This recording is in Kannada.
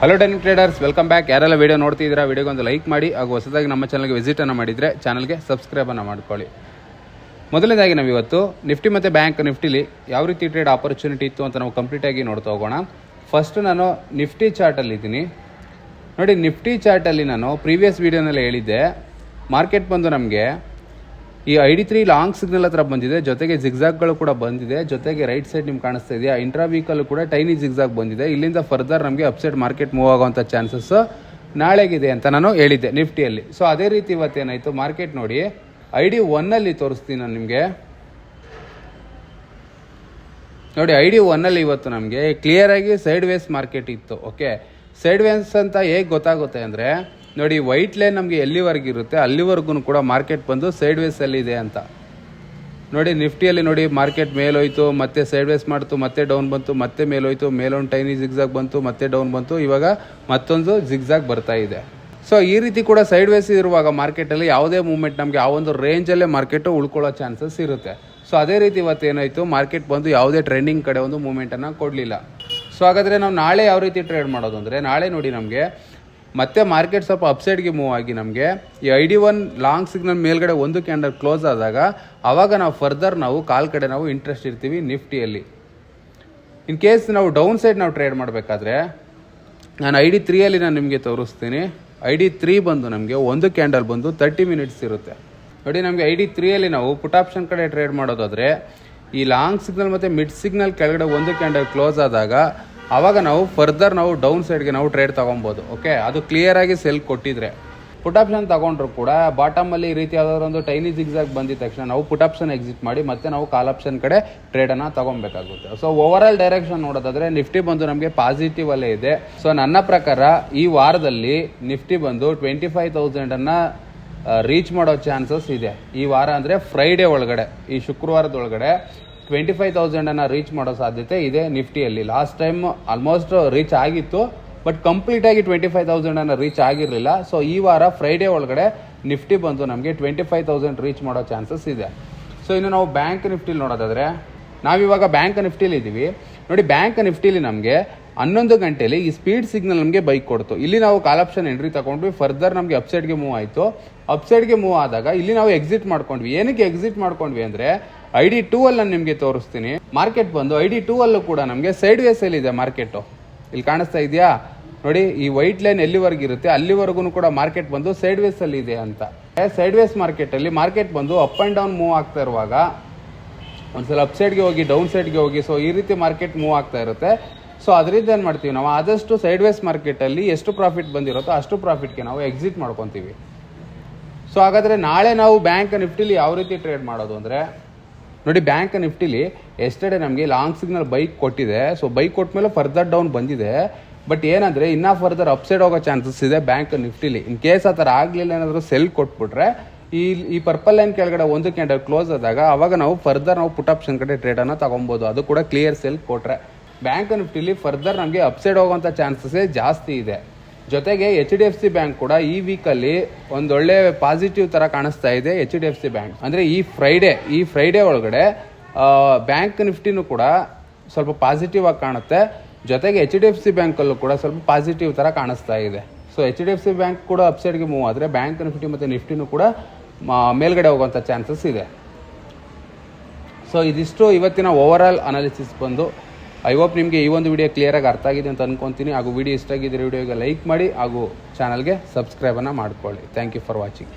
Hello dining traders welcome back ಯಾರೆಲ್ಲ ವಿಡಿಯೋ ನೋಡ್ತಿದ್ದೀರಾ ವೀಡಿಯೋಗೆ ಒಂದು ಲೈಕ್ ಮಾಡಿ ಹಾಗೂ ಹೊಸದಾಗಿ ನಮ್ಮ ಚಾನಲ್ಗೆ ವಿಸಿಟನ್ನು ಮಾಡಿದರೆ ಚಾನಲ್ಗೆ ಸಬ್ಸ್ಕ್ರೈಬನ್ನು ಮಾಡ್ಕೊಳ್ಳಿ. ಮೊದಲನೇದಾಗಿ ನಾವು ಇವತ್ತು ನಿಫ್ಟಿ ಮತ್ತು ಬ್ಯಾಂಕ್ ನಿಫ್ಟಿಲಿ ಯಾವ ರೀತಿ ಟ್ರೇಡ್ ಆಪರ್ಚುನಿಟಿ ಇತ್ತು ಅಂತ ನಾವು ಕಂಪ್ಲೀಟಾಗಿ ನೋಡ್ತಾ ಹೋಗೋಣ. ಫಸ್ಟ್ ನಾನು ನಿಫ್ಟಿ ಚಾರ್ಟಲ್ಲಿದ್ದೀನಿ ನೋಡಿ ನಿಫ್ಟಿ ಚಾರ್ಟಲ್ಲಿ ನಾನು ಪ್ರೀವಿಯಸ್ ವೀಡಿಯೋನಲ್ಲಿ ಹೇಳಿದ್ದೆ. ಮಾರ್ಕೆಟ್ ಬಂದು ನಮಗೆ ಈ I D three long signal ಹತ್ರ ಬಂದಿದೆ, ಜೊತೆಗೆ ಜಿಗ್ಜಾಗ್ಗಳು ಕೂಡ ಬಂದಿದೆ, ಜೊತೆಗೆ ರೈಟ್ ಸೈಡ್ ನಿಮ್ಗೆ ಕಾಣಿಸ್ತಾ ಇದೆಯಾ? ಇಂಟ್ರಾ ವೀಕಲ್ ಕೂಡ ಟೈನಿ ಜಿಗ್ಜಾಗ್ ಬಂದಿದೆ. ಇಲ್ಲಿಂದ ಫರ್ದರ್ ನಮಗೆ ಅಪ್ಸೈಡ್ ಮಾರ್ಕೆಟ್ ಮೂವ್ ಆಗುವಂಥ ಚಾನ್ಸಸ್ ನಾಳೆಗಿದೆ ಅಂತ ನಾನು ಹೇಳಿದ್ದೆ, ನಿಫ್ಟಿಯಲ್ಲಿ. ಸೊ ಅದೇ ರೀತಿ ಇವತ್ತೇನಾಯಿತು ಮಾರ್ಕೆಟ್ ನೋಡಿ ಐ ಡಿ ಒನ್ನಲ್ಲಿ ತೋರಿಸ್ತೀನಿ ನಾನು ನಿಮಗೆ. ನೋಡಿ ಐ ಡಿ ಒನ್ನಲ್ಲಿ ಇವತ್ತು ನಮಗೆ ಕ್ಲಿಯರಾಗಿ ಸೈಡ್ ವೇಸ್ ಮಾರ್ಕೆಟ್ ಇತ್ತು ಓಕೆ ಸೈಡ್ ವೇಸ್ ಅಂತ ಹೇಗೆ ಗೊತ್ತಾಗುತ್ತೆ ಅಂದರೆ ನೋಡಿ ವೈಟ್ ಲೈನ್ ನಮಗೆ ಎಲ್ಲಿವರೆಗೂ ಇರುತ್ತೆ? ಅಲ್ಲಿವರೆಗೂ ಕೂಡ ಮಾರ್ಕೆಟ್ ಬಂದು ಸೈಡ್ ವೇಸಲ್ಲಿ ಇದೆ ಅಂತ. ನೋಡಿ, ನಿಫ್ಟಿಯಲ್ಲಿ ನೋಡಿ ಮಾರ್ಕೆಟ್ ಮೇಲೋಯ್ತು, ಮತ್ತೆ ಸೈಡ್ ವೇಸ್ ಮಾಡ್ತು, ಮತ್ತೆ ಡೌನ್ ಬಂತು, ಮತ್ತೆ ಮೇಲೋಯ್ತು, ಮೇಲೊಂದು ಟೈನಿ ಜಿಗ್ಸಾಗ್ ಬಂತು, ಮತ್ತೆ ಡೌನ್ ಬಂತು, ಇವಾಗ ಮತ್ತೊಂದು ಜಿಗ್ಸಾಗ್ ಬರ್ತಾ ಇದೆ. ಸೊ ಈ ರೀತಿ ಕೂಡ ಸೈಡ್ ವೇಸ್ ಇರುವಾಗ ಮಾರ್ಕೆಟಲ್ಲಿ ಯಾವುದೇ ಮೂವ್ಮೆಂಟ್ ನಮಗೆ ಆ ಒಂದು ರೇಂಜಲ್ಲೇ ಮಾರ್ಕೆಟು ಉಳ್ಕೊಳ್ಳೋ ಚಾನ್ಸಸ್ ಇರುತ್ತೆ. ಸೊ ಅದೇ ರೀತಿ ಇವತ್ತು ಏನಾಯಿತು? ಮಾರ್ಕೆಟ್ ಬಂದು ಯಾವುದೇ ಟ್ರೆಂಡಿಂಗ್ ಕಡೆ ಒಂದು ಮೂವ್ಮೆಂಟನ್ನು ಕೊಡಲಿಲ್ಲ. ಸೊ ಹಾಗಾದರೆ ನಾವು ನಾಳೆ ಯಾವ ರೀತಿ ಟ್ರೇಡ್ ಮಾಡೋದು ಅಂದರೆ, ನಾಳೆ ನೋಡಿ ನಮಗೆ ಮತ್ತೆ ಮಾರ್ಕೆಟ್ ಸ್ವಲ್ಪ ಅಪ್ಸೈಡ್ಗೆ ಮೂವ್ ಆಗಿ ನಮಗೆ. ಈ I D one long signal ಮೇಲ್ಗಡೆ ಒಂದು ಕ್ಯಾಂಡಲ್ ಕ್ಲೋಸ್ ಆದಾಗ ಆವಾಗ ನಾವು ಫರ್ದರ್ ನಾವು ಕಾಲ್ ಕಡೆ ನಾವು ಇಂಟ್ರೆಸ್ಟ್ ಇರ್ತೀವಿ ನಿಫ್ಟಿಯಲ್ಲಿ. ಇನ್ ಕೇಸ್ ನಾವು ಡೌನ್ ಸೈಡ್ ನಾವು ಟ್ರೇಡ್ ಮಾಡಬೇಕಾದ್ರೆ, ನಾನು ಐ ಡಿ ತ್ರೀಯಲ್ಲಿ ನಾನು ನಿಮಗೆ ತೋರಿಸ್ತೀನಿ. ಐ ಡಿ ತ್ರೀ ಬಂದು ನಮಗೆ ಒಂದು ಕ್ಯಾಂಡಲ್ ಬಂದು ತರ್ಟಿ ಮಿನಿಟ್ಸ್ ಇರುತ್ತೆ. ನೋಡಿ ನಮಗೆ ಐ ಡಿ ತ್ರೀಯಲ್ಲಿ ನಾವು ಪುಟ್ ಆಪ್ಷನ್ ಕಡೆ ಟ್ರೇಡ್ ಮಾಡೋದಾದರೆ, ಈ ಲಾಂಗ್ ಸಿಗ್ನಲ್ ಮತ್ತು ಮಿಡ್ ಸಿಗ್ನಲ್ ಕೆಳಗಡೆ ಒಂದು ಕ್ಯಾಂಡಲ್ ಕ್ಲೋಸ್ ಆದಾಗ ಆವಾಗ ನಾವು ಫರ್ದರ್ ನಾವು ಡೌನ್ ಸೈಡ್ಗೆ ನಾವು ಟ್ರೇಡ್ ತೊಗೊಬೋದು ಓಕೆ ಅದು ಕ್ಲಿಯರಾಗಿ ಸೆಲ್ ಕೊಟ್ಟಿದ್ರೆ. ಪುಟ್ ಆಪ್ಷನ್ ತಗೊಂಡ್ರು ಕೂಡ ಬಾಟಮಲ್ಲಿ ಈ ರೀತಿ ಯಾವ್ದಾದ್ರು ಒಂದು ಟೈನಿ ಜಿಗ್ಸಾಗಿ ಬಂದಿದ ತಕ್ಷಣ ನಾವು ಪುಟ್ ಆಪ್ಷನ್ ಎಕ್ಸಿಟ್ ಮಾಡಿ ಮತ್ತೆ ನಾವು ಕಾಲ್ ಆಪ್ಷನ್ ಕಡೆ ಟ್ರೇಡನ್ನು ತಗೊಬೇಕಾಗುತ್ತೆ. ಸೊ ಓವರ್ ಆಲ್ ಡೈರೆಕ್ಷನ್ ನೋಡೋದಾದ್ರೆ ನಿಫ್ಟಿ ಬಂದು ನಮಗೆ ಪಾಸಿಟಿವ್ ಅಲ್ಲೇ ಇದೆ. ಸೊ ನನ್ನ ಪ್ರಕಾರ ಈ ವಾರದಲ್ಲಿ ನಿಫ್ಟಿ ಬಂದು ಟ್ವೆಂಟಿ ಫೈವ್ ತೌಸಂಡನ್ನು ರೀಚ್ ಮಾಡೋ ಚಾನ್ಸಸ್ ಇದೆ. ಈ ವಾರ ಅಂದರೆ ಫ್ರೈಡೇ ಒಳಗಡೆ, ಈ ಶುಕ್ರವಾರದೊಳಗಡೆ. ಟ್ವೆಂಟಿ ಫೈವ್ ತೌಸಂಡನ್ನು ರೀಚ್ ಮಾಡೋ ಸಾಧ್ಯತೆ ಇದೆ ನಿಫ್ಟಿಯಲ್ಲಿ. ಲಾಸ್ಟ್ ಟೈಮ್ ಆಲ್ಮೋಸ್ಟ್ ರೀಚ್ ಆಗಿತ್ತು ಬಟ್ ಕಂಪ್ಲೀಟಾಗಿ ಟ್ವೆಂಟಿ ಫೈವ್ ತೌಸಂಡನ್ನು ರೀಚ್ ಆಗಿರಲಿಲ್ಲ. ಸೊ ಈ ವಾರ ಫ್ರೈಡೇ ಒಳಗಡೆ ನಿಫ್ಟಿ ಬಂದು ನಮಗೆ ಟ್ವೆಂಟಿ ಫೈವ್ ತೌಸಂಡ್ ರೀಚ್ ಮಾಡೋ ಚಾನ್ಸಸ್ ಇದೆ. ಸೊ ಇನ್ನು ನಾವು ಬ್ಯಾಂಕ್ ನಿಫ್ಟಿಲಿ ನೋಡೋದಾದರೆ, ನಾವಿವಾಗ ಬ್ಯಾಂಕ್ ನಿಫ್ಟಿಲಿ ಇದ್ದೀವಿ ನೋಡಿ ಬ್ಯಾಂಕ್ ನಿಫ್ಟಿಲಿ ನಮಗೆ ಹನ್ನೊಂದು ಗಂಟೆಯಲ್ಲಿ ಈ ಸ್ಪೀಡ್ ಸಿಗ್ನಲ್ ನಮಗೆ ಬೈಕ್ ಕೊಡ್ತು. ಇಲ್ಲಿ ನಾವು ಕಾಲ್ ಆಪ್ಷನ್ ಎಂಟ್ರಿ ತಗೊಂಡ್ವಿ ಫರ್ದರ್ ನಮಗೆ ಅಪ್ಸೈಡ್ಗೆ ಮೂವ್ ಆಯಿತು. ಅಪ್ಸೈಡ್ಗೆ ಮೂವ್ ಆದಾಗ ಇಲ್ಲಿ ನಾವು ಎಕ್ಸಿಟ್ ಮಾಡ್ಕೊಂಡ್ವಿ. ಏನಕ್ಕೆ ಎಕ್ಸಿಟ್ ಮಾಡ್ಕೊಂಡ್ವಿ ಅಂದರೆ ಐ ಡಿ ಟೂ ಅಲ್ಲಿ ನಿಮಗೆ ತೋರಿಸ್ತೀನಿ. ಮಾರ್ಕೆಟ್ ಬಂದು ಐ ಡಿ ಟೂ ಅಲ್ಲೂ ಕೂಡ ನಮಗೆ ಸೈಡ್ ವೇಸಲ್ಲಿ ಇದೆ ಮಾರ್ಕೆಟು ಇಲ್ಲಿ ಕಾಣಿಸ್ತಾ ಇದೆಯಾ? ನೋಡಿ, ಈ ವೈಟ್ ಲೈನ್ ಎಲ್ಲಿವರೆಗೂ ಇರುತ್ತೆ, ಅಲ್ಲಿವರೆಗೂ ಕೂಡ ಮಾರ್ಕೆಟ್ ಬಂದು ಸೈಡ್ ವೇಸ್ ಅಲ್ಲಿ ಇದೆ ಅಂತ. ಸೈಡ್ ವೇಸ್ ಮಾರ್ಕೆಟ್ ಅಲ್ಲಿ ಮಾರ್ಕೆಟ್ ಬಂದು ಅಪ್ ಅಂಡ್ ಡೌನ್ ಮೂವ್ ಆಗ್ತಾ ಇರುವಾಗ, ಒಂದ್ಸಲ ಅಪ್ ಸೈಡ್ಗೆ ಹೋಗಿ ಡೌನ್ ಸೈಡ್ಗೆ ಹೋಗಿ ಸೊ ಈ ರೀತಿ ಮಾರ್ಕೆಟ್ ಮೂವ್ ಆಗ್ತಾ ಇರುತ್ತೆ. ಸೊ ಅದರಿಂದ ಏನು ಮಾಡ್ತೀವಿ ನಾವು? ಆದಷ್ಟು ಸೈಡ್ ವೇಸ್ ಮಾರ್ಕೆಟಲ್ಲಿ ಎಷ್ಟು ಪ್ರಾಫಿಟ್ ಬಂದಿರುತ್ತೋ ಅಷ್ಟು ಪ್ರಾಫಿಟ್ಗೆ ನಾವು ಎಕ್ಸಿಟ್ ಮಾಡ್ಕೊತೀವಿ. ಸೊ ಹಾಗಾದರೆ ನಾಳೆ ನಾವು ಬ್ಯಾಂಕ್ ನಿಫ್ಟಿಲಿ ಯಾವ ರೀತಿ ಟ್ರೇಡ್ ಮಾಡೋದು ಅಂದರೆ ನೋಡಿ, ಬ್ಯಾಂಕ್ ನಿಫ್ಟಿಲಿ ಎಸ್ಟರ್ಡೇ ನಮಗೆ ಲಾಂಗ್ ಸಿಗ್ನಲ್ ಬೈಕ್ ಕೊಟ್ಟಿದೆ. ಸೊ ಬೈಕ್ ಕೊಟ್ಮೇಲೆ ಫರ್ದರ್ ಡೌನ್ ಬಂದಿದೆ. ಬಟ್ ಏನಂದರೆ, ಇನ್ನೂ ಫರ್ದರ್ ಅಪ್ಸೈಡ್ ಹೋಗೋ ಚಾನ್ಸಸ್ ಇದೆ ಬ್ಯಾಂಕ್ ನಿಫ್ಟಿಲಿ. ಇನ್ ಕೇಸ್ ಆ ಥರ ಆಗಲಿಲ್ಲ ಏನಾದರೂ ಸೆಲ್ ಕೊಟ್ಬಿಟ್ರೆ, ಈ ಈ ಪರ್ಪಲ್ ಲೈನ್ ಕೆಳಗಡೆ ಒಂದು ಕ್ಯಾಂಡಲ್ ಕ್ಲೋಸ್ ಆದಾಗ ಅವಾಗ ನಾವು ಫರ್ದರ್ ನಾವು ಪುಟ್ ಆಪ್ಷನ್ ಕಡೆ ಟ್ರೇಡನ್ನು ತಗೊಬೋದು. ಅದು ಕೂಡ ಕ್ಲಿಯರ್ ಸೆಲ್ ಕೊಟ್ಟರೆ ಬ್ಯಾಂಕ್ ನಿಫ್ಟಿಲಿ ಫರ್ದರ್ ನಮಗೆ ಅಪ್ಸೈಡ್ ಹೋಗುವಂಥ ಚಾನ್ಸಸ್ಸೇ ಜಾಸ್ತಿ ಇದೆ. ಜೊತೆಗೆ H D F C bank ಕೂಡ ಈ ವೀಕಲ್ಲಿ ಒಂದೊಳ್ಳೆ ಪಾಸಿಟಿವ್ ಥರ ಕಾಣಿಸ್ತಾ ಇದೆ H D F C bank ಅಂದರೆ ಈ ಫ್ರೈಡೇ ಈ ಫ್ರೈಡೇ ಒಳಗಡೆ ಬ್ಯಾಂಕ್ ನಿಫ್ಟಿನೂ ಕೂಡ ಸ್ವಲ್ಪ ಪಾಸಿಟಿವ್ ಆಗಿ ಕಾಣುತ್ತೆ. ಜೊತೆಗೆ ಎಚ್ ಡಿ ಎಫ್ ಸಿ ಬ್ಯಾಂಕಲ್ಲೂ ಕೂಡ ಸ್ವಲ್ಪ ಪಾಸಿಟಿವ್ ಥರ ಕಾಣಿಸ್ತಾ ಇದೆ. So H D F C bank ಕೂಡ ಅಪ್ಸೈಡ್ಗೆ ಮೂವ್ ಆದರೆ ಬ್ಯಾಂಕ್ ನಿಫ್ಟಿ ಮತ್ತು ನಿಫ್ಟಿನೂ ಕೂಡ ಮೇಲ್ಗಡೆ ಹೋಗುವಂಥ ಚಾನ್ಸಸ್ ಇದೆ. ಸೊ ಇದಿಷ್ಟು ಇವತ್ತಿನ ಓವರ್ ಆಲ್ ಅನಾಲಿಸಿಸ್ ಬಂದು. ಐ ಹೋಪ್ ನಿಮಗೆ ಈ ಒಂದು ವಿಡಿಯೋ ಕ್ಲಿಯರಾಗಿ ಅರ್ಥ ಆಗಿದೆ ಅಂತ ಅನ್ಕೊಂತೀನಿ. ಹಾಗೂ ವಿಡಿಯೋ ಇಷ್ಟ ಆಗಿದ್ದರೆ ವಿಡಿಯೋಗೆ ಲೈಕ್ ಮಾಡಿ ಹಾಗೂ ಚಾನಲ್ಗೆ ಸಬ್ಸ್ಕ್ರೈಬನ್ನು ಮಾಡ್ಕೊಳ್ಳಿ. Thank you for watching